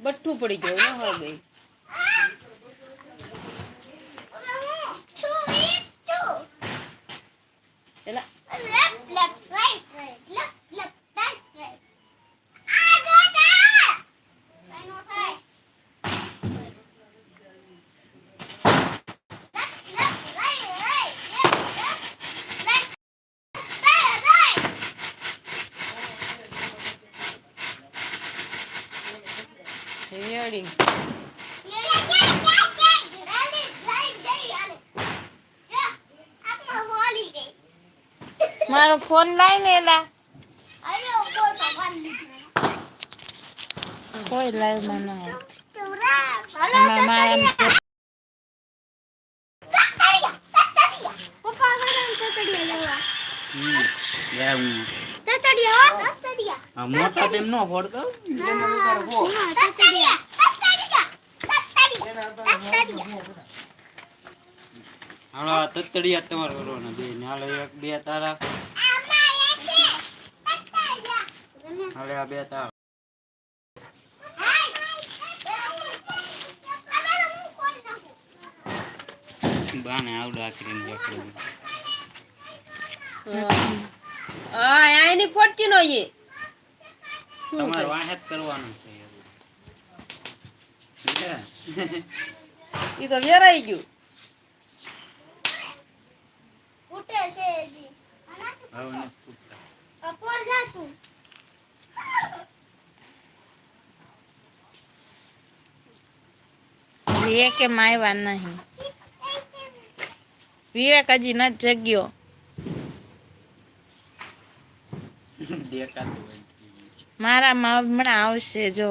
બઠ્ઠું પડી ગયું ન હળ ગઈ રેડી મારો ફોન લઈ ને કોઈ લાઈવમાં ન મોટા તેમ નો ફોડતો હાલો તતડિયા તમારે કરવાના બે ને હાલો એક બે તારા હાલે આ બે તારા બાને આવડે આખરી જકડું હા આની ફોટકી નો એ શું તમારે થાય? વાહે જ કરવાનું છે સમજ્યા? ઈ તો વેરાઈ ગયું. હવે નથી પૂછતા. વિવેક એમ આવ્યા નહીં. વિવેક હજી નથી જગ્યો. હોય. મારામાં હમણાં આવશે જો.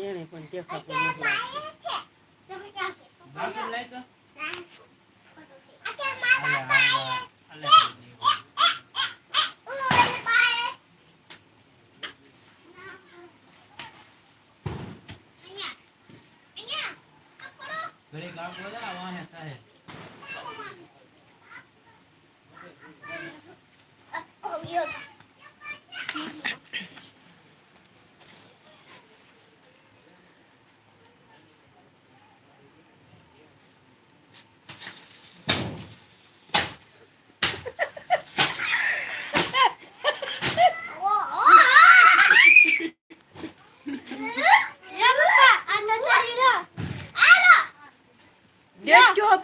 એને પણ દેખાતું. ઘડીક આમ બોલા, વાહે થાય. તો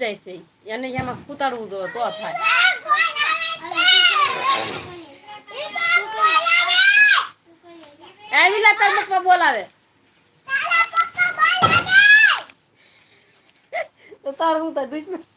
જાય છે. એને એમાં કૂતાડવું દો તો થાય. આવી લા તાર પપ્પા બોલાવે. તો તારું હું તો દુશ્મન.